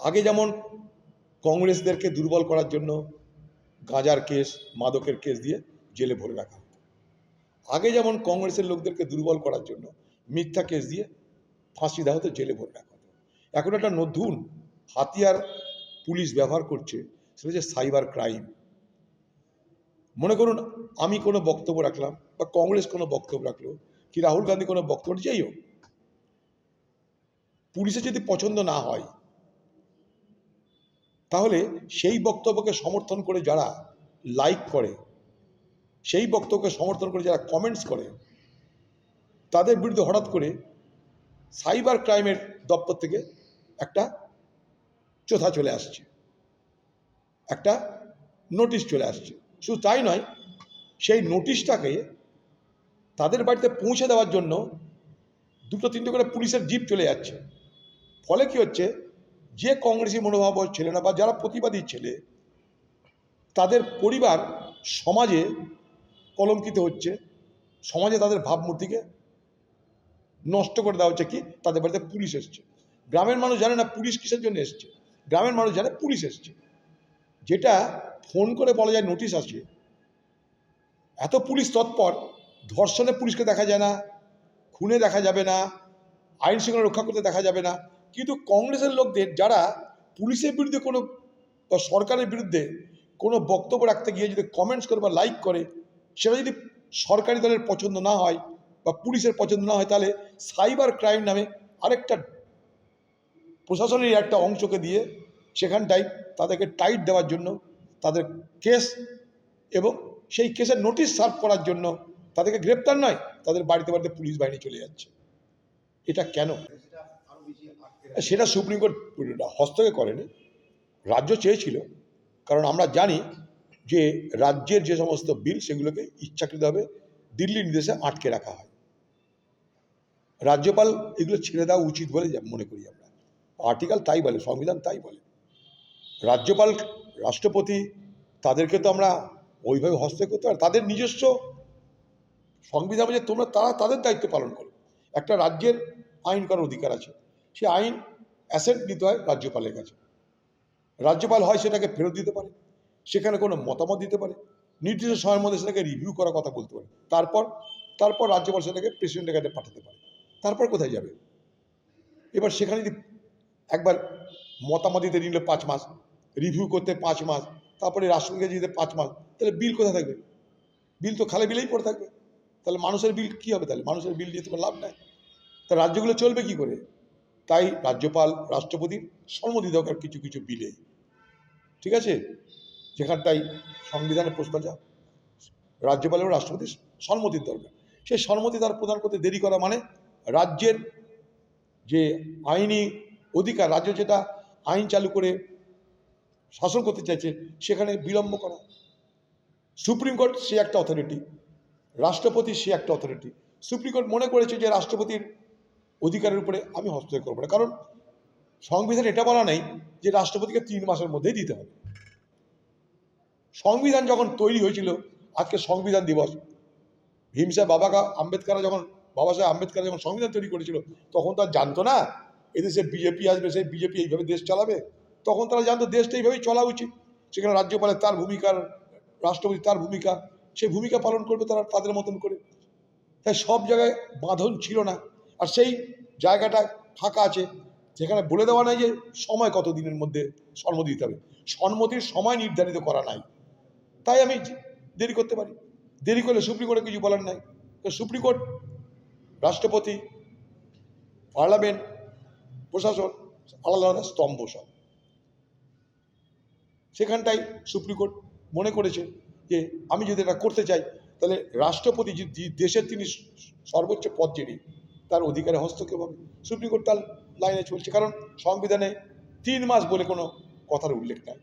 আগে যেমন কংগ্রেসদেরকে দুর্বল করার জন্য গাঁজার কেস, মাদকের কেস দিয়ে জেলে ভরে রাখা হতো। আগে যেমন কংগ্রেসের লোকদেরকে দুর্বল করার জন্য মিথ্যা কেস দিয়ে ফাঁসি দেওয়া হতো, জেলে ভরে রাখা হতো। এখন একটা নতুন হাতিয়ার পুলিশ ব্যবহার করছে, সেটা হচ্ছে সাইবার ক্রাইম। মনে করুন, আমি কোনো বক্তব্য রাখলাম বা কংগ্রেস কোনো বক্তব্য রাখল, কি রাহুল গান্ধী কোনো বক্তব্য যাই হোক। পুলিশের যদি পছন্দ না হয় তাহলে সেই বক্তব্যকে সমর্থন করে যারা লাইক করে, সেই বক্তব্যকে সমর্থন করে যারা কমেন্টস করে, তাদের বিরুদ্ধে হঠাৎ করে সাইবার ক্রাইমের দপ্তর থেকে একটা চোথা চলে আসছে। একটা নোটিশ চলে আসছে। শুধু তাই নয়, সেই নোটিশটাকে তাদের বাড়িতে পৌঁছে দেওয়ার জন্য দুটো, তিনটে করে পুলিশের জিপ চলে যাচ্ছে। ফলে কি হচ্ছে? যে কংগ্রেসী মনোভাব ছেলে না বা যারা প্রতিবাদী ছেলে, তাদের পরিবার সমাজে কলঙ্কিত হচ্ছে, সমাজে তাদের ভাবমূর্তিকে নষ্ট করে দেওয়া হচ্ছে কি? তাদের বাড়িতে পুলিশ এসছে। গ্রামের মানুষ জানে না পুলিশ কিসের জন্য এসছে। গ্রামের মানুষ জানে পুলিশ এসছে। যেটা ফোন করে বলা যায় নোটিশ আছে এত পুলিশ তৎপর, ধর্ষণে পুলিশকে দেখা যায় না, খুনে দেখা যাবে না, আইন শৃঙ্খলা রক্ষা করতে দেখা যাবে না। কিন্তু কংগ্রেসের লোকদের যারা পুলিশের বিরুদ্ধে কোনো বা সরকারের বিরুদ্ধে কোনো বক্তব্য রাখতে গিয়ে যদি কমেন্টস করে বা লাইক করে, সেটা যদি সরকারি দলের পছন্দ না হয় বা পুলিশের পছন্দ না হয়, তাহলে সাইবার ক্রাইম নামে আরেকটা প্রশাসনের একটা অংশকে দিয়ে সেখানটাই তাদেরকে টাইট দেওয়ার জন্য তাদের কেস এবং সেই কেসের নোটিশ সার্ভ করার জন্য তাদেরকে গ্রেপ্তার নয়, তাদের বাড়িতে বাড়িতে পুলিশ বাহিনী চলে যাচ্ছে। এটা কেন? সেটা সুপ্রিম কোর্ট হস্তক্ষেপ করেনি, রাজ্য চেয়েছিল, কারণ আমরা জানি যে রাজ্যের যে সমস্ত বিল সেগুলোকে ইচ্ছাকৃতভাবে দিল্লির নির্দেশে আটকে রাখা হয়। রাজ্যপাল এগুলো ছেড়ে দেওয়া উচিত বলে যা- মনে করি আমরা। আর্টিকেল তাই বলে, সংবিধান তাই বলে। রাজ্যপাল, রাষ্ট্রপতি তাদেরকে তো আমরা ওইভাবে হস্তক্ষেপ করতে পারি তাদের নিজস্ব সংবিধান বলছে তোমরা তারা তাদের দায়িত্ব পালন করো। একটা রাজ্যের আইন করার অধিকার আছে। সে আইন অ্যাসেন্ট নিতে হয় রাজ্যপালের কাছে। রাজ্যপাল হয় সেটাকে ফেরত দিতে পারে, সেখানে কোনো মতামত দিতে পারে, নির্দিষ্ট সময়ের মধ্যে সেটাকে রিভিউ করার কথা বলতে পারে। তারপর তারপর রাজ্যপাল সেটাকে প্রেসিডেন্টের কাছে পাঠাতে পারে। তারপর কোথায় যাবে? এবার সেখানে যদি একবার মতামত দিতে নিল পাঁচ মাস রিভিউ করতে পাঁচ মাস, তারপরে রাষ্ট্রপতিকে দিতে পাঁচ মাস, তাহলে বিল কোথায় থাকবে? বিল তো খালি বিলেই পড়ে থাকবে। তাহলে মানুষের বিল কী হবে তাহলে? মানুষের বিল দিয়ে তো লাভ নাই। তা রাজ্যগুলো চলবে কি করে? তাই রাজ্যপাল রাষ্ট্রপতির সম্মতি দরকার কিছু কিছু বিলে ঠিক আছে? যেখানটাই সংবিধানের প্রশ্ন যা রাজ্যপাল এবং রাষ্ট্রপতির সম্মতির দরকার। সেই সম্মতি তার প্রদান করতে দেরি করা মানে রাজ্যের যে আইনি অধিকার, রাজ্য যেটা আইন চালু করে শাসন করতে চাইছে, সেখানে বিলম্ব করা। সুপ্রিম কোর্ট সে একটা অথরিটি রাষ্ট্রপতি সে একটা অথরিটি সুপ্রিম কোর্ট মনে করেছে যে রাষ্ট্রপতির অধিকারের উপরে আমি হস্তক্ষেপ করব না। কারণ সংবিধান এটা বলা নেই যে রাষ্ট্রপতিকে তিন মাসের মধ্যেই দিতে হবে। সংবিধান যখন তৈরি হয়েছিল, আজকে সংবিধান দিবস। ভীম সাহেব বাবাকা আম্বেদকার যখন, বাবা সাহেব আম্বেদকার যখন সংবিধান তৈরি করেছিল, তখন তো আর জানতো না, এদেশে বিজেপি আসবে, সেই বিজেপি এইভাবে দেশ চালাবে। তখন তারা জানতো দেশটা এইভাবেই চলা উচিত। সেখানে রাজ্যপালের তার ভূমিকার রাষ্ট্রপতি তার ভূমিকা, সে ভূমিকা পালন করবে তারা, তাদের মতন করে। তাই সব জায়গায় বাঁধন ছিল না। আর সেই জায়গাটা ফাঁকা আছে, যেখানে বলে দেওয়া নাই যে সময় কত দিনের মধ্যে সম্মতি দিতে হবে। সম্মতির সময় নির্ধারিত করা নাই। তাই আমি দেরি করতে পারি। দেরি করলে সুপ্রিম কোর্টে কিছু বলার নাই। তো সুপ্রিম কোর্ট, রাষ্ট্রপতি, পার্লামেন্ট, প্রশাসন, আলাদা আলাদা স্তম্ভ সব। সেখানটাই সুপ্রিম কোর্ট মনে করেছে যে আমি যদি এটা করতে চাই, তাহলে রাষ্ট্রপতি দেশের তিনি সর্বোচ্চ পদ যিনি তার অধিকারে হস্তক্ষেপ হবে। সুপ্রিম কোর্ট তার লাইনে চলছে কারণ সংবিধানে তিন মাস বলে কোনো কথার উল্লেখ নাই।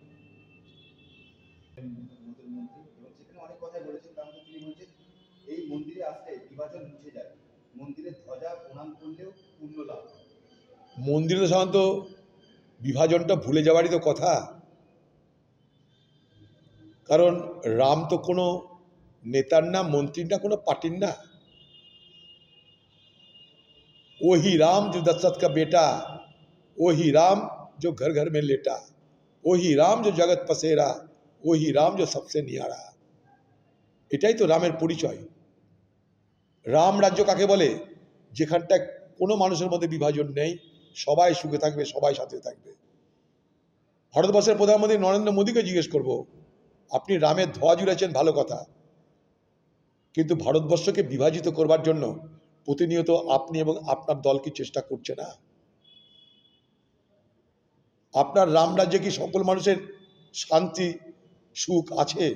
এই মন্দিরে আসলে বিভাজন মুছে যায়। মন্দিরের ধ্বজা প্রণাম করলেও পূর্ণ লাভ মন্দিরে তো সাধারণত বিভাজনটা ভুলে যাওয়ারই তো কথা। কারণ রাম তো কোনো নেতার না মন্ত্রীর না কোনো পার্টির না। वही राम जो दशरथ का बेटा वही राम जो घर घर में लेटा वही राम जो जगत पसेरा वही राम जो सबसे नियारा এটাই তো রামের পরিচয় রাম রাজ্য কাকে বলে যেখানটায় কোনো মানুষের মধ্যে বিভাজন নেই সবাই সুখে থাকবে সবাই সাথে থাকবে ভারতবর্ষের প্রধানমন্ত্রী নরেন্দ্র মোদীকে জিজ্ঞেস করব আপনি রামের ধোয়া জুড়েছেন ভালো কথা কিন্তু ভারতবর্ষকে বিভাজিত করবার জন্য প্রতিনিয়ত আপনি এবং আপনার দল কি চেষ্টা করছে না? আপনার রাম রাজ্যে কি সকল মানুষের শান্তি, সুখ আছে?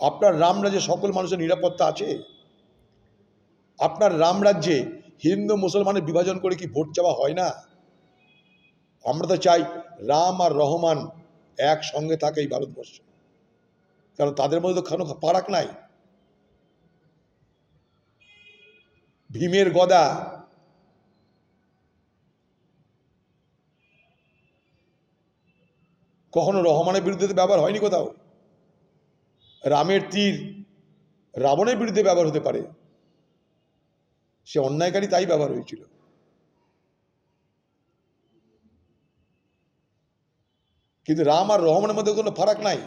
আপনার রাম রাজ্যে সকল মানুষের নিরাপত্তা আছে? আপনার রাম রাজ্যে হিন্দু, মুসলমানের বিভাজন করে কি ভোট চাওয়া হয় না? আমরা তো চাই রাম আর রহমান একসঙ্গে থাকে এই ভারতবর্ষ। কারণ তাদের মধ্যে তো কোনো পারাক নাই। ভীমের গদা। কখনো রহমানের বিরুদ্ধে ব্যবহার হয়নি কোথাও। রামের তীর রাবণের বিরুদ্ধে ব্যবহার হতে পারে। সে অন্যায়কারী তাই ব্যবহার হয়েছিল। কিন্তু রাম আর রহমানের মধ্যে কোনো ফারাক নাই।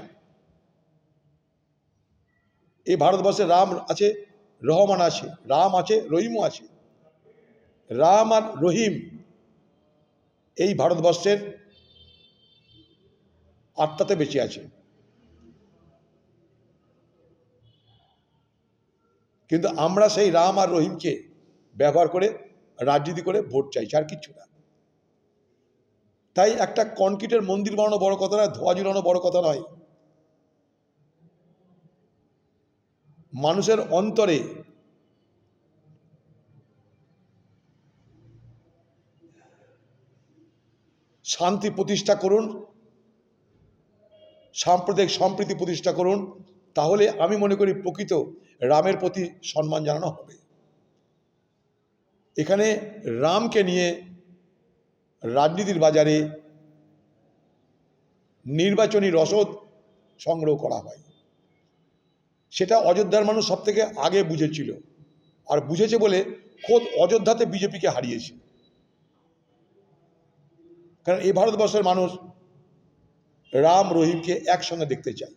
এই ভারতবর্ষে রাম আছে রহমান আছে, রাম আছে, রহিমও আছে। রাম আর রহিম এই ভারতবর্ষের আত্মাতে বেঁচে আছে। কিন্তু আমরা সেই রাম আর রহিমকে ব্যবহার করে, রাজনীতি করে ভোট চাইছি, আর কিচ্ছু না। তাই একটা কনক্রিটের মন্দির বানানো বড় কথা নয়, ধোয়া ঝুলানো বড় কথা নয়। মানুষের অন্তরে শান্তি প্রতিষ্ঠা করুন, সাম্প্রদায়িক সম্প্রীতি প্রতিষ্ঠা করুন, তাহলে আমি মনে করি প্রকৃত রামের প্রতি সম্মান জানানো হবে। এখানে রামকে নিয়ে রাজনীতির বাজারে নির্বাচনী রসদ সংগ্রহ করা হয়। সেটা অযোধ্যার মানুষ সব থেকে আগে বুঝেছিল। আর বুঝেছে বলে খোদ অযোধ্যাতে বিজেপিকে হারিয়েছে। কারণ এই ভারতবর্ষের মানুষ রাম রহিমকে একসঙ্গে দেখতে চায়।